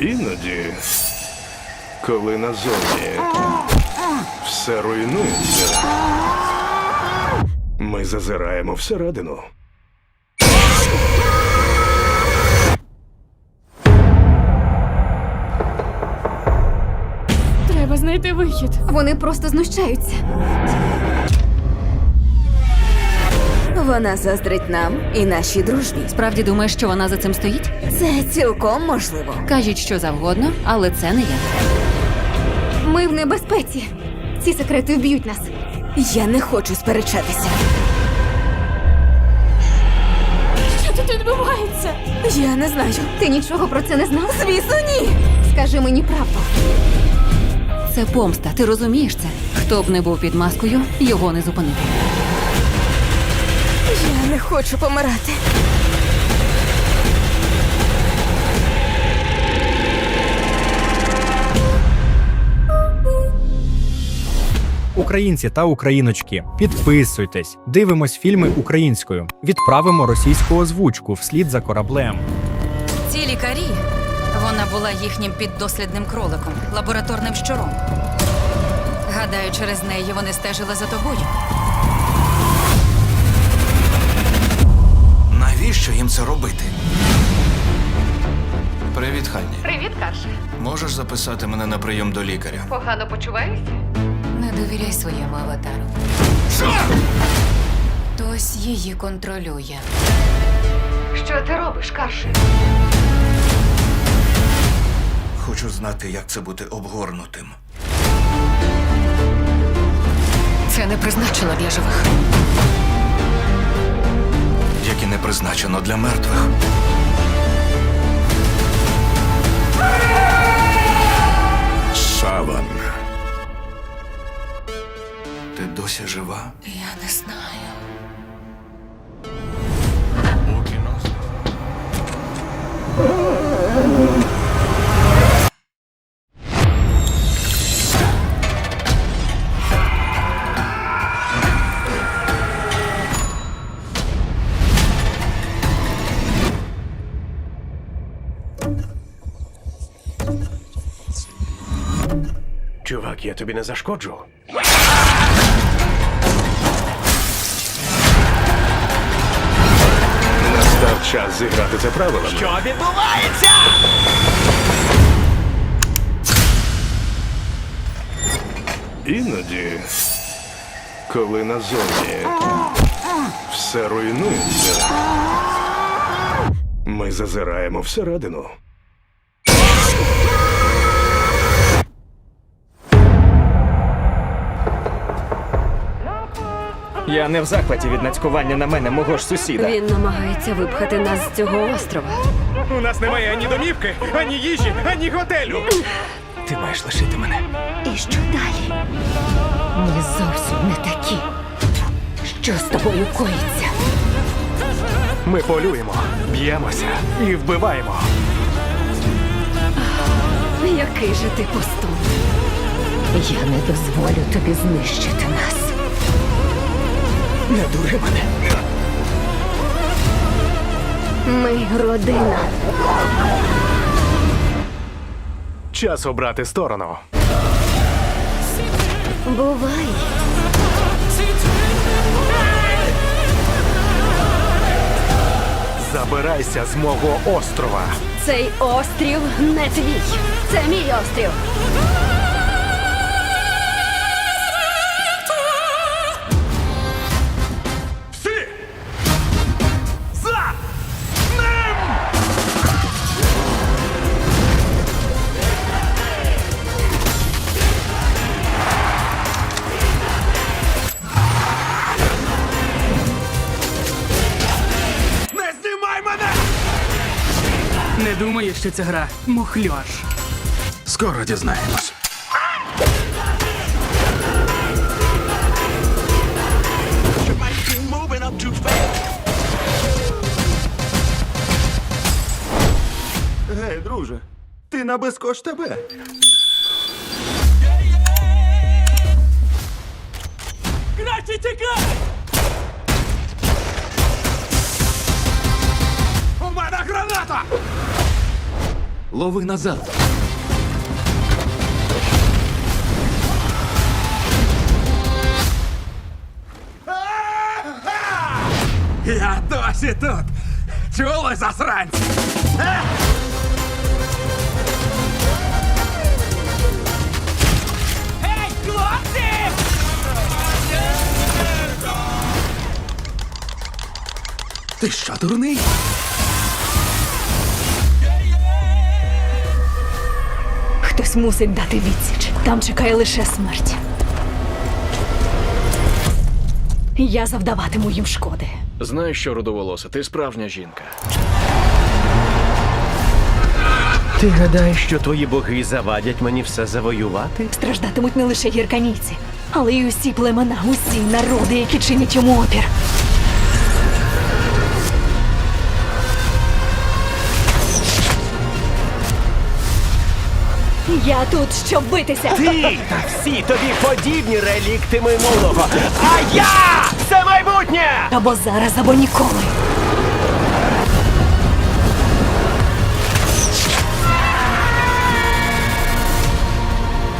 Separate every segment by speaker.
Speaker 1: Іноді, коли назовні все руйнується, ми зазираємо всередину.
Speaker 2: Треба знайти вихід.
Speaker 3: Вони просто знущаються. Вона заздрить нам і нашій дружбі.
Speaker 4: Справді думаєш, що вона за цим стоїть?
Speaker 3: Це цілком можливо.
Speaker 4: Кажіть, що завгодно, але це не я.
Speaker 3: Ми в небезпеці. Ці секрети вб'ють нас. Я не хочу сперечатися.
Speaker 2: Що тут відбувається?
Speaker 3: Я не знаю. Ти нічого про це не знав? Звісно, ні. Скажи мені правду.
Speaker 4: Це помста. Ти розумієш це? Хто б не був під маскою, його не зупинити.
Speaker 3: Я не хочу помирати.
Speaker 5: Українці та україночки, підписуйтесь, дивимось фільми українською, відправимо російську озвучку вслід за кораблем.
Speaker 4: Ці лікарі. Вона була їхнім піддослідним кроликом, лабораторним щуром. Гадаю, через неї вони стежили за тобою.
Speaker 6: Навіщо їм це робити? Привіт, Ханні.
Speaker 2: Привіт, Карше.
Speaker 6: Можеш записати мене на прийом до лікаря?
Speaker 2: Погано почуваєшся?
Speaker 4: Не довіряй своєму аватару. Хтось її контролює.
Speaker 2: Що ти робиш, Карше?
Speaker 6: Хочу знати, як це бути обгорнутим.
Speaker 4: Це не призначено для живих.
Speaker 6: Не призначено для мертвих.
Speaker 1: Саван.
Speaker 6: Ти досі жива?
Speaker 4: Я не знаю.
Speaker 1: Чувак, я тобі не зашкоджу. Настав час зіграти це правилами. Що відбувається? Іноді, коли назовні все руйнується, ми зазираємо всередину.
Speaker 7: Я не в захваті від нацькування на мене мого ж сусіда.
Speaker 2: Він намагається випхати нас з цього острова.
Speaker 7: У нас немає ані домівки, ані їжі, ані готелю. Ти маєш лишити мене.
Speaker 2: І що далі? Ми зовсім не такі. Що з тобою коїться?
Speaker 7: Ми полюємо, б'ємося і вбиваємо.
Speaker 2: Який же ти постун? Я не дозволю тобі знищити нас.
Speaker 7: Не дури мене.
Speaker 2: Ми родина.
Speaker 7: Час обрати сторону.
Speaker 2: Бувай.
Speaker 7: Забирайся з мого острова.
Speaker 2: Цей острів не твій. Це мій острів.
Speaker 8: Що ця гра мухльош.
Speaker 6: Скоро дізнаємось.
Speaker 9: Гей, друже, ти на безкош тебе.
Speaker 8: Краще тікай!
Speaker 10: Лови назад. Я досі тут. Чули засранці? Гей, хлопці! Ти що, дурний?
Speaker 11: Хтось мусить дати відсіч. Там чекає лише смерть. Я завдаватиму їм шкоди.
Speaker 12: Знаєш що, рудоволоса, ти справжня жінка.
Speaker 7: Ти гадаєш, що твої боги завадять мені все завоювати?
Speaker 11: Страждатимуть не лише гірканійці, але й усі племена, усі народи, які чинять йому опір. Я тут, щоб битися.
Speaker 7: Ти та всі тобі подібні релікти минулого. А я це майбутнє!
Speaker 11: Або зараз, або ніколи.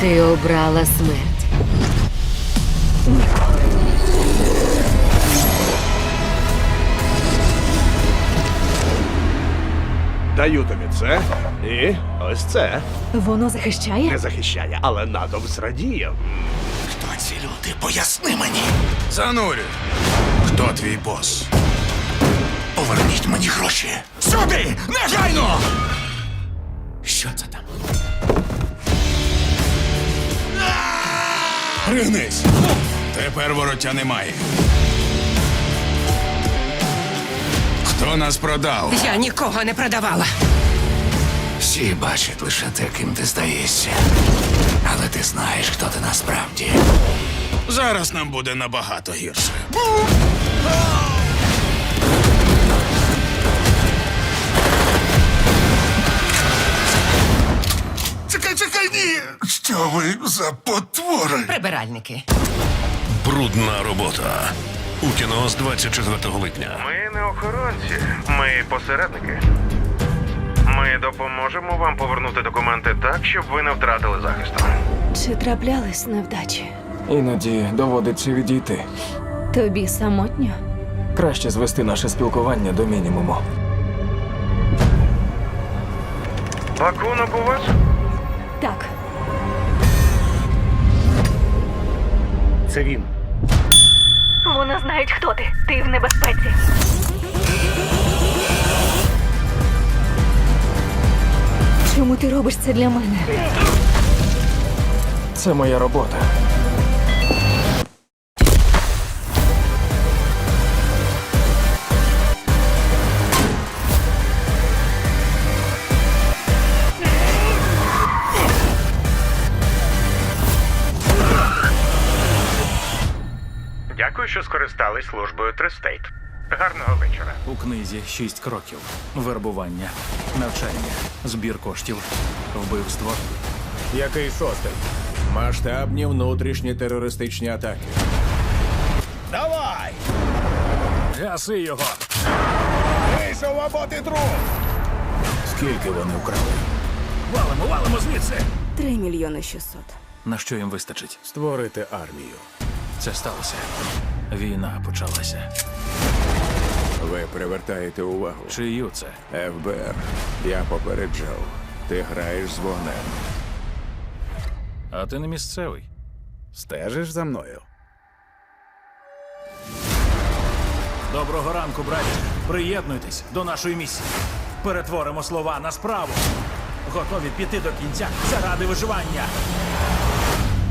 Speaker 11: Ти обрала смерть.
Speaker 12: Даю тобі це і ось це.
Speaker 11: Воно захищає?
Speaker 12: Не захищає, але натовп зрадіє.
Speaker 13: Хто ці люди? Поясни мені.
Speaker 10: Занурю.
Speaker 13: Хто твій бос? Поверніть мені гроші. Сюди! Негайно! Що це там?
Speaker 10: Пригнись. Тепер вороття немає. Хто нас продав?
Speaker 8: Я нікого не продавала.
Speaker 13: Всі бачать лише те, ким ти здаєшся. Але ти знаєш, хто ти насправді.
Speaker 10: Зараз нам буде набагато гірше.
Speaker 13: Чекай, чекай, ні! Що ви за потвори?
Speaker 8: Прибиральники.
Speaker 14: Брудна робота. У кіно з 24 липня.
Speaker 12: Ми не охоронці, ми посередники. Ми допоможемо вам повернути документи так, щоб ви не втратили захисту.
Speaker 11: Чи траплялись невдачі?
Speaker 10: Іноді доводиться відійти.
Speaker 11: Тобі самотньо?
Speaker 10: Краще звести наше спілкування до мінімуму.
Speaker 12: Пакунок у вас?
Speaker 11: Так.
Speaker 7: Це він.
Speaker 11: Вони знають, хто ти. Ти в небезпеці. Чому ти робиш це для мене?
Speaker 10: Це моя робота.
Speaker 12: Скористались службою Тристейт. Гарного вечора.
Speaker 15: У книзі шість кроків: вербування, навчання, збір коштів, вбивство.
Speaker 10: Який шостий? Масштабні внутрішні терористичні атаки. Давай!
Speaker 15: Гаси його!
Speaker 10: Вийшов або ти труп! Скільки вони вкрали?
Speaker 15: Валимо, валимо звідси!
Speaker 3: Три мільйони шістсот.
Speaker 15: На що їм вистачить?
Speaker 10: Створити армію.
Speaker 15: Це сталося. Війна почалася.
Speaker 10: Ви привертаєте увагу.
Speaker 15: Чию це?
Speaker 10: ФБР. Я попереджав. Ти граєш з вогнем.
Speaker 15: А ти не місцевий.
Speaker 10: Стежиш за мною.
Speaker 15: Доброго ранку, браті. Приєднуйтесь до нашої місії. Перетворимо слова на справу. Готові піти до кінця заради виживання.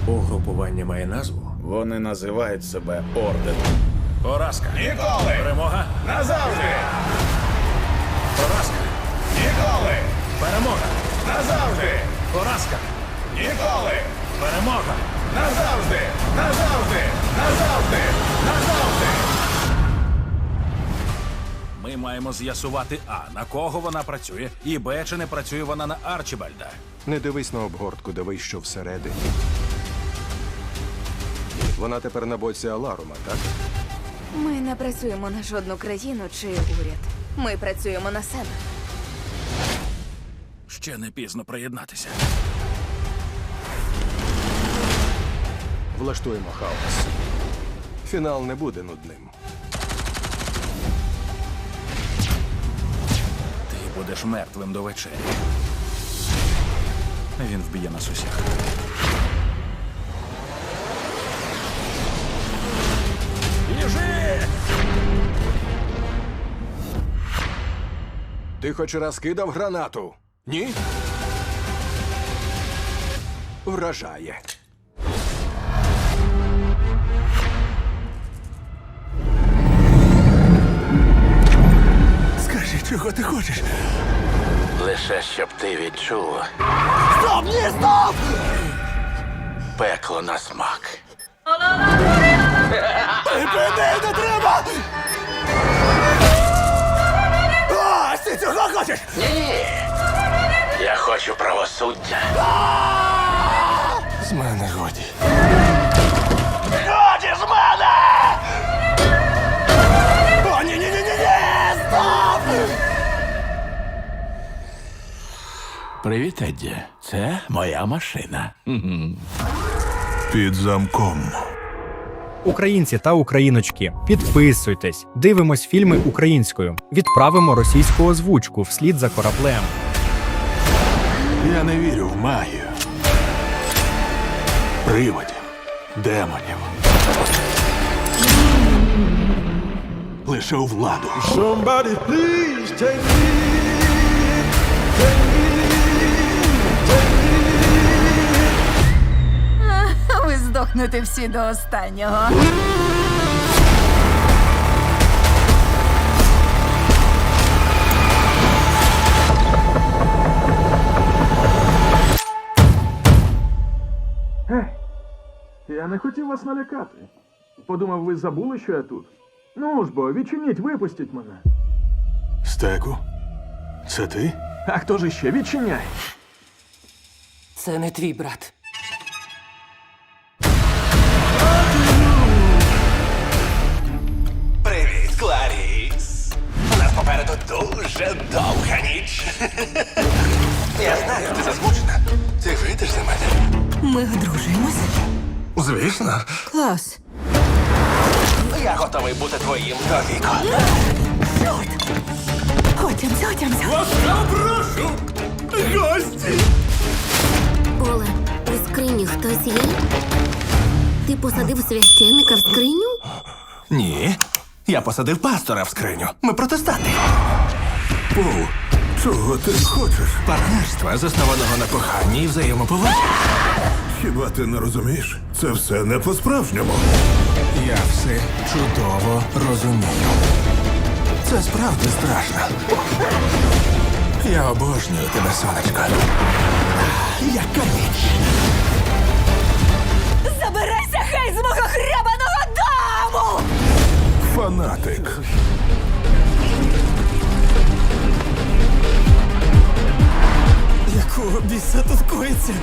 Speaker 10: Угрупування має назву. Вони називають себе орденом.
Speaker 15: Поразка. Ніколи! Перемога.
Speaker 10: Назавжди!
Speaker 15: Поразка.
Speaker 10: Ніколи!
Speaker 15: Перемога.
Speaker 10: Назавжди!
Speaker 15: Поразка.
Speaker 10: Ніколи!
Speaker 15: Перемога.
Speaker 10: Назавжди! Назавжди! Назавжди! Назавжди!
Speaker 15: Ми маємо з'ясувати А, на кого вона працює, і Б, чи не працює вона на Арчібальда.
Speaker 16: Не дивись на обгортку, дивись, що всередині. Вона тепер на боці Аларума, так?
Speaker 3: Ми не працюємо на жодну країну чи уряд. Ми працюємо на себе.
Speaker 15: Ще не пізно приєднатися.
Speaker 16: Влаштуємо хаос. Фінал не буде нудним.
Speaker 15: Ти будеш мертвим до вечері. Він вб'є нас усіх.
Speaker 16: Ти хоч раз кидав гранату? Ні? Вражає.
Speaker 17: Скажи, чого ти хочеш?
Speaker 10: Лише щоб ти відчув
Speaker 17: Стоп, ні, стоп!
Speaker 10: пекло на смак.
Speaker 17: Припини, не треба! Ти цього хочеш?
Speaker 10: Ні. Я хочу правосуддя.
Speaker 17: З мене годі.
Speaker 10: Годі з мене!
Speaker 17: О, ні, ні, ні, ні, ні! Стоп!
Speaker 10: Привіт, Едді. Це моя машина.
Speaker 18: Під замком.
Speaker 5: Українці та україночки, підписуйтесь, дивимось фільми українською, відправимо російську озвучку вслід за кораблем.
Speaker 17: Я не вірю в магію. Приводів, демонів. Лише у владу.
Speaker 3: Ви здохнете всі до останнього.
Speaker 19: Я не хотів вас налякати. Подумав, ви забули, що я тут. Ну ж бо, відчиніть, випустіть мене.
Speaker 17: Стеку, це ти?
Speaker 19: А хто ж іще відчиняй?
Speaker 20: Це не твій брат.
Speaker 10: Попереду дуже довга ніч. Я знаю, ти засмучена. Ти вийдеш за мене.
Speaker 11: Ми одружуємося.
Speaker 17: Звісно.
Speaker 11: Клас.
Speaker 10: Я готовий бути твоїм довіку.
Speaker 11: Отямся, отямся.
Speaker 17: Прошу! Гості!
Speaker 13: Оле, у скрині хтось є? Ти посадив священника в скриню?
Speaker 17: Я посадив пастора в скриню. Ми протестанти. Пол, чого ти хочеш? Партнерства, заснованого на коханні і взаємоповазі.
Speaker 18: Хіба ти не розумієш? Це все не по-справжньому.
Speaker 17: Я все чудово розумію. Це справді страшно. Я обожнюю тебе, сонечко. Яка ніч!
Speaker 11: Забирайся хай з мого дому!
Speaker 18: Фанатик.
Speaker 20: Якого біса тут коїться?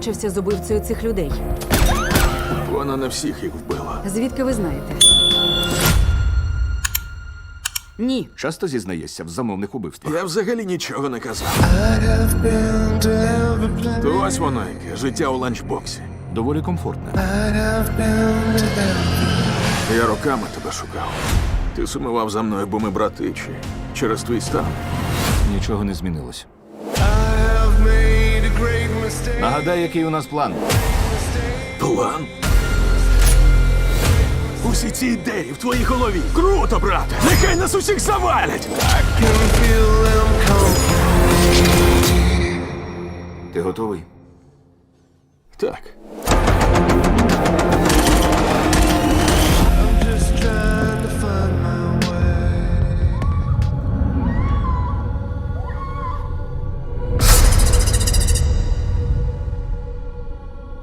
Speaker 2: Навіщо бачився з убивцею цих людей?
Speaker 17: Вона не всіх їх вбила.
Speaker 2: Звідки ви знаєте? Ні.
Speaker 6: Часто зізнаєшся в замовних убивствах.
Speaker 17: Я взагалі нічого не казав. То ось воно яке життя у ланчбоксі.
Speaker 6: Доволі комфортне.
Speaker 17: Я роками тебе шукав. Ти сумував за мною, бо ми брати чи через твій стан.
Speaker 6: Нічого не змінилось. Нагадай, який у нас план.
Speaker 17: План? Усі ці ідеї в твоїй голові. Круто, брате! Нехай нас усіх завалять!
Speaker 6: Ти готовий?
Speaker 17: Так.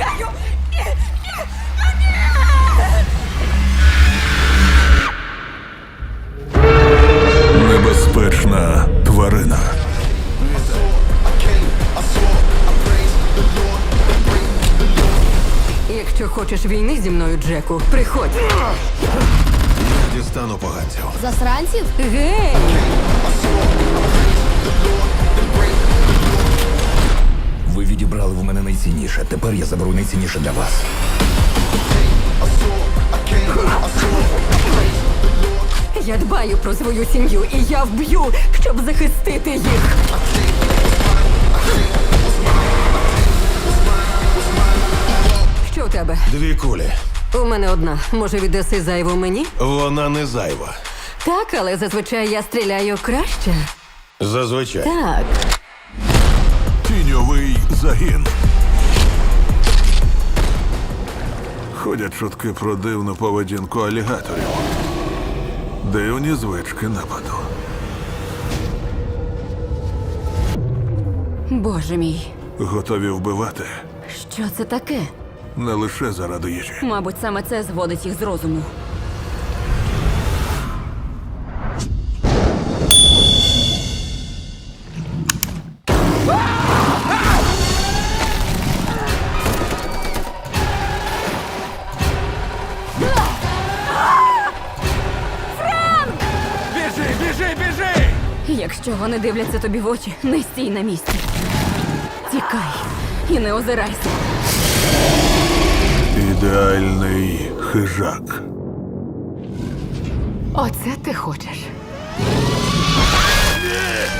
Speaker 3: Ні, благаю!
Speaker 10: Небезпечна тварина.
Speaker 2: Якщо хочеш війни зі мною, Джеку, приходь.
Speaker 10: Дістану поганців.
Speaker 3: Засранців?
Speaker 2: Гей!
Speaker 10: Ви відібрали в мене найцінніше. Тепер я заберу найцінніше для вас.
Speaker 2: Я дбаю про свою сім'ю, і я вб'ю, щоб захистити їх. Що у тебе?
Speaker 10: Дві кулі.
Speaker 2: У мене одна. Може, віддаси зайву мені?
Speaker 10: Вона не зайва.
Speaker 2: Так, але зазвичай я стріляю краще.
Speaker 10: Зазвичай.
Speaker 2: Так.
Speaker 10: Тіньовий загін. Ходять чутки про дивну поведінку алігаторів. Дивні звички нападу.
Speaker 2: Боже мій,
Speaker 10: Готові вбивати
Speaker 2: що це таке?
Speaker 10: не лише заради їжі.
Speaker 2: Мабуть, саме це зводить їх з розуму.
Speaker 15: Біжи, біжи!
Speaker 2: Якщо вони дивляться тобі в очі, не стій на місці. Тікай і не озирайся.
Speaker 10: Ідеальний хижак.
Speaker 2: Оце ти хочеш.
Speaker 10: Скоро.